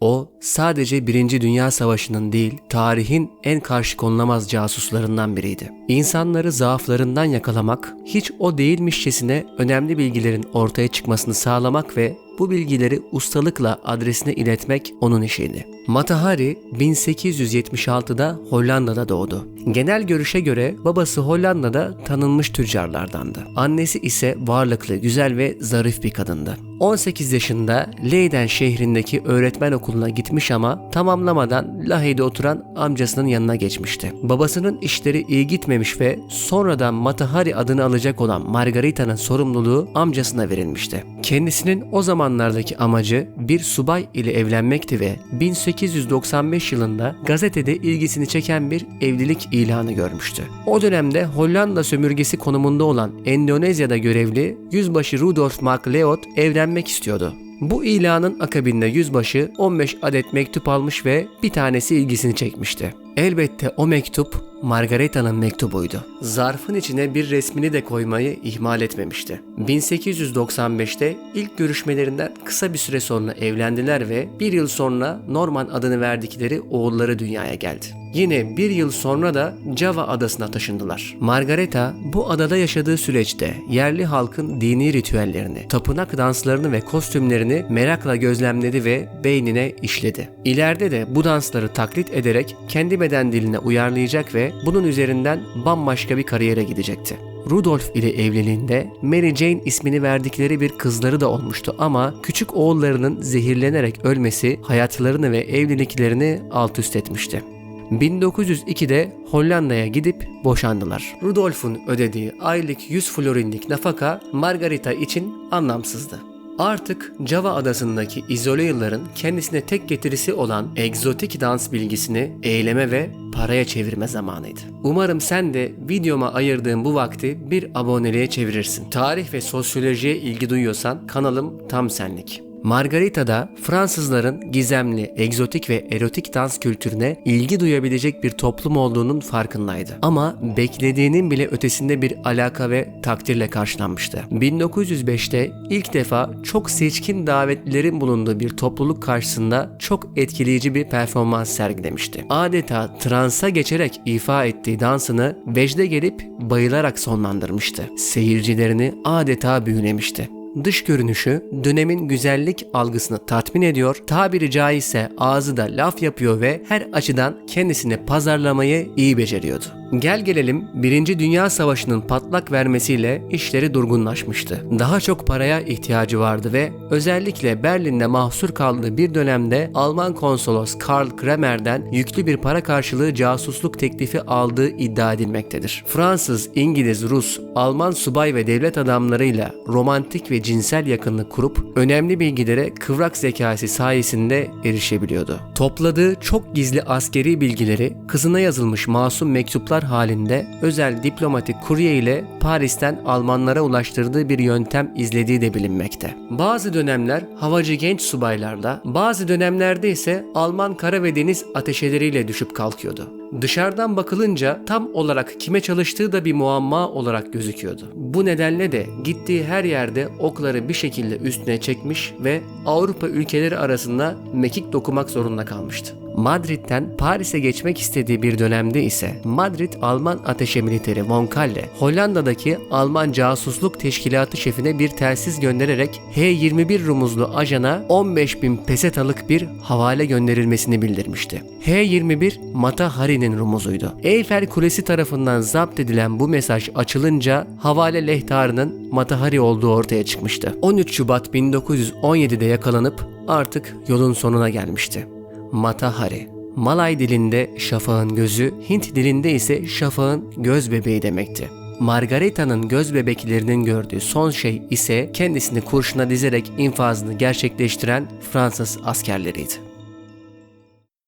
O sadece Birinci Dünya Savaşı'nın değil, tarihin en karşı konulamaz casuslarından biriydi. İnsanları zaaflarından yakalamak, hiç o değilmişçesine önemli bilgilerin ortaya çıkmasını sağlamak ve bu bilgileri ustalıkla adresine iletmek onun işiydi. Mata Hari 1876'da Hollanda'da doğdu. Genel görüşe göre babası Hollanda'da tanınmış tüccarlardandı. Annesi ise varlıklı, güzel ve zarif bir kadındı. 18 yaşında Leyden şehrindeki öğretmen okuluna gitmiş ama tamamlamadan Lahey'de oturan amcasının yanına geçmişti. Babasının işleri iyi gitmemiş ve sonradan Matahari adını alacak olan Margarita'nın sorumluluğu amcasına verilmişti. Kendisinin o zamanlardaki amacı bir subay ile evlenmekti ve 1895 yılında gazetede ilgisini çeken bir evlilik ilanı görmüştü. O dönemde Hollanda sömürgesi konumunda olan Endonezya'da görevli yüzbaşı Rudolf MacLeod evlenmek istiyordu. Bu ilanın akabinde yüzbaşı 15 adet mektup almış ve bir tanesi ilgisini çekmişti. Elbette o mektup Margareta'nın mektubuydu. Zarfın içine bir resmini de koymayı ihmal etmemişti. 1895'te ilk görüşmelerinden kısa bir süre sonra evlendiler ve bir yıl sonra Norman adını verdikleri oğulları dünyaya geldi. Yine bir yıl sonra da Java adasına taşındılar. Margareta bu adada yaşadığı süreçte yerli halkın dini ritüellerini, tapınak danslarını ve kostümlerini merakla gözlemledi ve beynine işledi. İleride de bu dansları taklit ederek kendi beden diline uyarlayacak ve bunun üzerinden bambaşka bir kariyere gidecekti. Rudolf ile evliliğinde Mary Jane ismini verdikleri bir kızları da olmuştu ama küçük oğullarının zehirlenerek ölmesi hayatlarını ve evliliklerini alt üst etmişti. 1902'de Hollanda'ya gidip boşandılar. Rudolf'un ödediği aylık 100 florinlik nafaka Margarita için anlamsızdı. Artık Java adasındaki izole yılların kendisine tek getirisi olan egzotik dans bilgisini eyleme ve paraya çevirme zamanıydı. Umarım sen de videoma ayırdığım bu vakti bir aboneliğe çevirirsin. Tarih ve sosyolojiye ilgi duyuyorsan kanalım tam senlik. Margarita da Fransızların gizemli, egzotik ve erotik dans kültürüne ilgi duyabilecek bir toplum olduğunun farkındaydı. Ama beklediğinin bile ötesinde bir alaka ve takdirle karşılanmıştı. 1905'te ilk defa çok seçkin davetlilerin bulunduğu bir topluluk karşısında çok etkileyici bir performans sergilemişti. Adeta transa geçerek ifa ettiği dansını vecde gelip bayılarak sonlandırmıştı. Seyircilerini adeta büyülemişti dış görünüşü dönemin güzellik algısını tatmin ediyor, tabiri caizse ağzı da laf yapıyor ve her açıdan kendisini pazarlamayı iyi beceriyordu. Gel gelelim 1. Dünya Savaşı'nın patlak vermesiyle işleri durgunlaşmıştı. Daha çok paraya ihtiyacı vardı ve özellikle Berlin'de mahsur kaldığı bir dönemde Alman konsolos Karl Kramer'den yüklü bir para karşılığı casusluk teklifi aldığı iddia edilmektedir. Fransız, İngiliz, Rus, Alman subay ve devlet adamlarıyla romantik ve cinsel yakınlık kurup önemli bilgilere kıvrak zekası sayesinde erişebiliyordu. Topladığı çok gizli askeri bilgileri kızına yazılmış masum mektuplar halinde özel diplomatik kurye ile Paris'ten Almanlara ulaştırdığı bir yöntem izlediği de bilinmekte. Bazı dönemler havacı genç subaylarla, bazı dönemlerde ise Alman kara ve deniz ateşeleriyle düşüp kalkıyordu. Dışarıdan bakılınca tam olarak kime çalıştığı da bir muamma olarak gözüküyordu. Bu nedenle de gittiği her yerde okları bir şekilde üstüne çekmiş ve Avrupa ülkeleri arasında mekik dokumak zorunda kalmıştı. Madrid'den Paris'e geçmek istediği bir dönemde ise Madrid Alman ateşe militeri Von Kalle, Hollanda'daki Alman casusluk teşkilatı şefine bir telsiz göndererek H-21 rumuzlu ajana 15 bin pesetalık bir havale gönderilmesini bildirmişti. H-21 Mata Hari'nin rumuzuydu. Eyfel Kulesi tarafından zapt edilen bu mesaj açılınca havale lehtarının Mata Hari olduğu ortaya çıkmıştı. 13 Şubat 1917'de yakalanıp artık yolun sonuna gelmişti. Matahari. Malay dilinde şafağın gözü, Hint dilinde ise şafağın göz bebeği demekti. Margareta'nın göz bebeklerinin gördüğü son şey ise kendisini kurşuna dizerek infazını gerçekleştiren Fransız askerleriydi.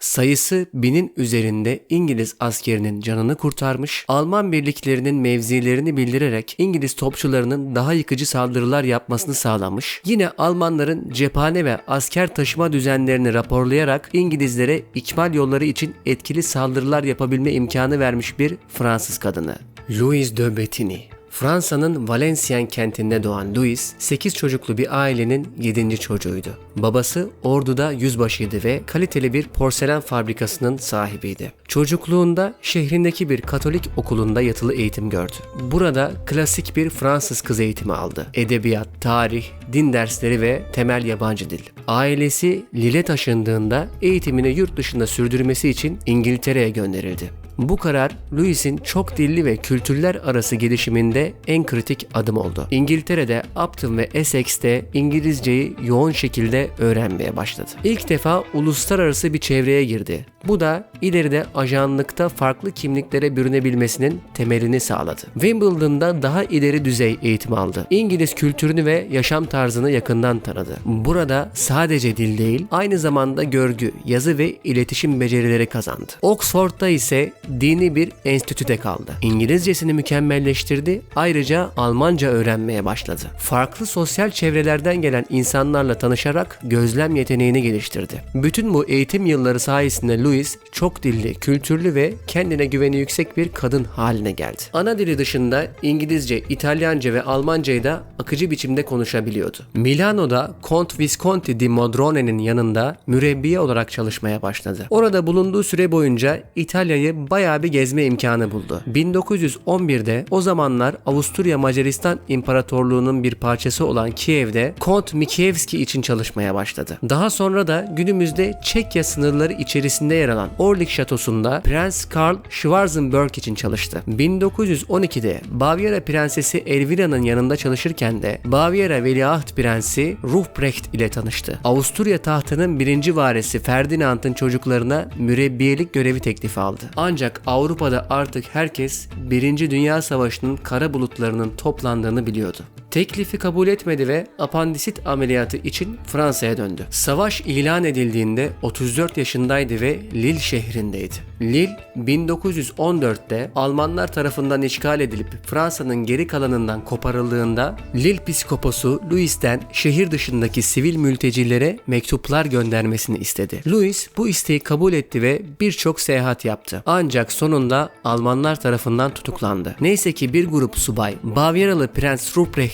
Sayısı binin üzerinde İngiliz askerinin canını kurtarmış, Alman birliklerinin mevzilerini bildirerek İngiliz topçularının daha yıkıcı saldırılar yapmasını sağlamış, yine Almanların cephane ve asker taşıma düzenlerini raporlayarak İngilizlere ikmal yolları için etkili saldırılar yapabilme imkanı vermiş bir Fransız kadını. Louise de Bettini Fransa'nın Valenciennes kentinde doğan Louis, 8 çocuklu bir ailenin 7. çocuğuydu. Babası orduda yüzbaşıydı ve kaliteli bir porselen fabrikasının sahibiydi. Çocukluğunda şehrindeki bir Katolik okulunda yatılı eğitim gördü. Burada klasik bir Fransız kız eğitimi aldı. Edebiyat, tarih, din dersleri ve temel yabancı dil. Ailesi Lille taşındığında eğitimini yurt dışında sürdürmesi için İngiltere'ye gönderildi. Bu karar Louis'in çok dilli ve kültürler arası gelişiminde en kritik adım oldu. İngiltere'de Upton ve Essex'te İngilizceyi yoğun şekilde öğrenmeye başladı. İlk defa uluslararası bir çevreye girdi. Bu da ileride ajanlıkta farklı kimliklere bürünebilmesinin temelini sağladı. Wimbledon'da daha ileri düzey eğitim aldı. İngiliz kültürünü ve yaşam tarzını yakından tanıdı. Burada sadece dil değil, aynı zamanda görgü, yazı ve iletişim becerileri kazandı. Oxford'da ise dini bir enstitüde kaldı. İngilizcesini mükemmelleştirdi, ayrıca Almanca öğrenmeye başladı. Farklı sosyal çevrelerden gelen insanlarla tanışarak gözlem yeteneğini geliştirdi. Bütün bu eğitim yılları sayesinde Louis çok dilli, kültürlü ve kendine güveni yüksek bir kadın haline geldi. Ana dili dışında İngilizce, İtalyanca ve Almancayı da akıcı biçimde konuşabiliyordu. Milano'da Count Visconti di Modrone'nin yanında mürebbiye olarak çalışmaya başladı. Orada bulunduğu süre boyunca İtalya'yı bayağı bir gezme imkanı buldu. 1911'de o zamanlar Avusturya Macaristan İmparatorluğu'nun bir parçası olan Kiev'de Kont Mikievski için çalışmaya başladı. Daha sonra da günümüzde Çekya sınırları içerisinde yer alan Orlik Şatosu'nda Prens Karl Schwarzenberg için çalıştı. 1912'de Bavyera Prensesi Elvira'nın yanında çalışırken de Bavyera Veliaht Prensi Ruprecht ile tanıştı. Avusturya tahtının birinci varisi Ferdinand'ın çocuklarına mürebbiyelik görevi teklifi aldı. Ancak Avrupa'da artık herkes Birinci Dünya Savaşı'nın kara bulutlarının toplandığını biliyordu. Teklifi kabul etmedi ve apandisit ameliyatı için Fransa'ya döndü. Savaş ilan edildiğinde 34 yaşındaydı ve Lille şehrindeydi. Lille 1914'te Almanlar tarafından işgal edilip Fransa'nın geri kalanından koparıldığında Lille psikoposu Louis'ten şehir dışındaki sivil mültecilere mektuplar göndermesini istedi. Louis bu isteği kabul etti ve birçok seyahat yaptı. Ancak sonunda Almanlar tarafından tutuklandı. Neyse ki bir grup subay Bavyeralı Prens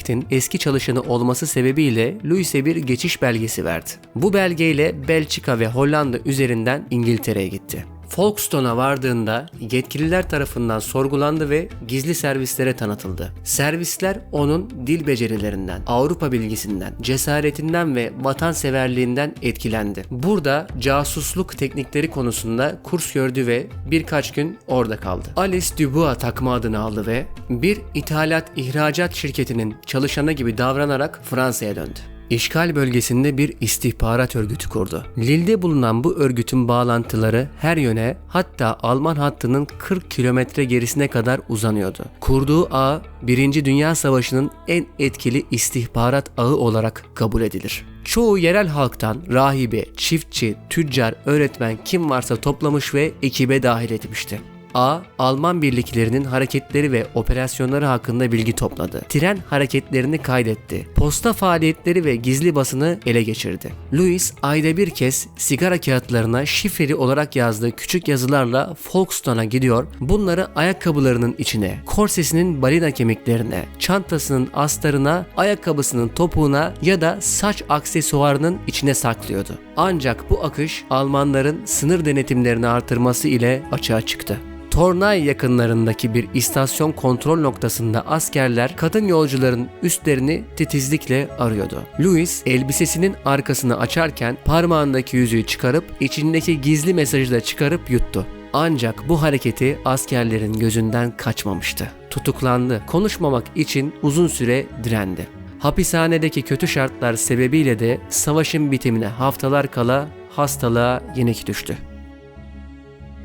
Ruprecht'in eski çalışanı olması sebebiyle Louis'e bir geçiş belgesi verdi. Bu belgeyle Belçika ve Hollanda üzerinden İngiltere'ye gitti. Folkestone'a vardığında yetkililer tarafından sorgulandı ve gizli servislere tanıtıldı. Servisler onun dil becerilerinden, Avrupa bilgisinden, cesaretinden ve vatanseverliğinden etkilendi. Burada casusluk teknikleri konusunda kurs gördü ve birkaç gün orada kaldı. Alice Dubois takma adını aldı ve bir ithalat ihracat şirketinin çalışanı gibi davranarak Fransa'ya döndü. İşgal bölgesinde bir istihbarat örgütü kurdu. Lille'de bulunan bu örgütün bağlantıları her yöne hatta Alman hattının 40 kilometre gerisine kadar uzanıyordu. Kurduğu ağ 1. Dünya Savaşı'nın en etkili istihbarat ağı olarak kabul edilir. Çoğu yerel halktan rahibe, çiftçi, tüccar, öğretmen kim varsa toplamış ve ekibe dahil etmişti. A. Alman birliklerinin hareketleri ve operasyonları hakkında bilgi topladı. Tren hareketlerini kaydetti. Posta faaliyetleri ve gizli basını ele geçirdi. Louis ayda bir kez sigara kağıtlarına şifreli olarak yazdığı küçük yazılarla Folkestone'a gidiyor. Bunları ayakkabılarının içine, korsesinin balina kemiklerine, çantasının astarına, ayakkabısının topuğuna ya da saç aksesuarının içine saklıyordu. Ancak bu akış Almanların sınır denetimlerini artırması ile açığa çıktı. Tornay yakınlarındaki bir istasyon kontrol noktasında askerler kadın yolcuların üstlerini titizlikle arıyordu. Louis elbisesinin arkasını açarken parmağındaki yüzüğü çıkarıp içindeki gizli mesajı da çıkarıp yuttu. Ancak bu hareketi askerlerin gözünden kaçmamıştı. Tutuklandı. Konuşmamak için uzun süre direndi. Hapishanedeki kötü şartlar sebebiyle de savaşın bitimine haftalar kala hastalığa yenik düştü.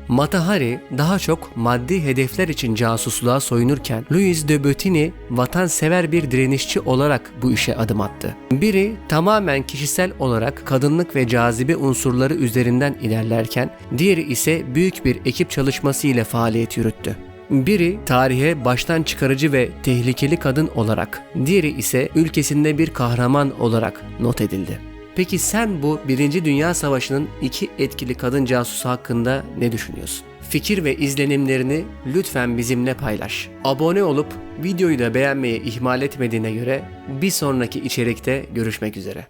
Matahari daha çok maddi hedefler için casusluğa soyunurken Louis de Bottigny vatansever bir direnişçi olarak bu işe adım attı. Biri tamamen kişisel olarak kadınlık ve cazibe unsurları üzerinden ilerlerken diğeri ise büyük bir ekip çalışması ile faaliyet yürüttü. Biri tarihe baştan çıkarıcı ve tehlikeli kadın olarak, diğeri ise ülkesinde bir kahraman olarak not edildi. Peki sen bu Birinci Dünya Savaşı'nın iki etkili kadın casusu hakkında ne düşünüyorsun? Fikir ve izlenimlerini lütfen bizimle paylaş. Abone olup videoyu da beğenmeyi ihmal etmediğine göre bir sonraki içerikte görüşmek üzere.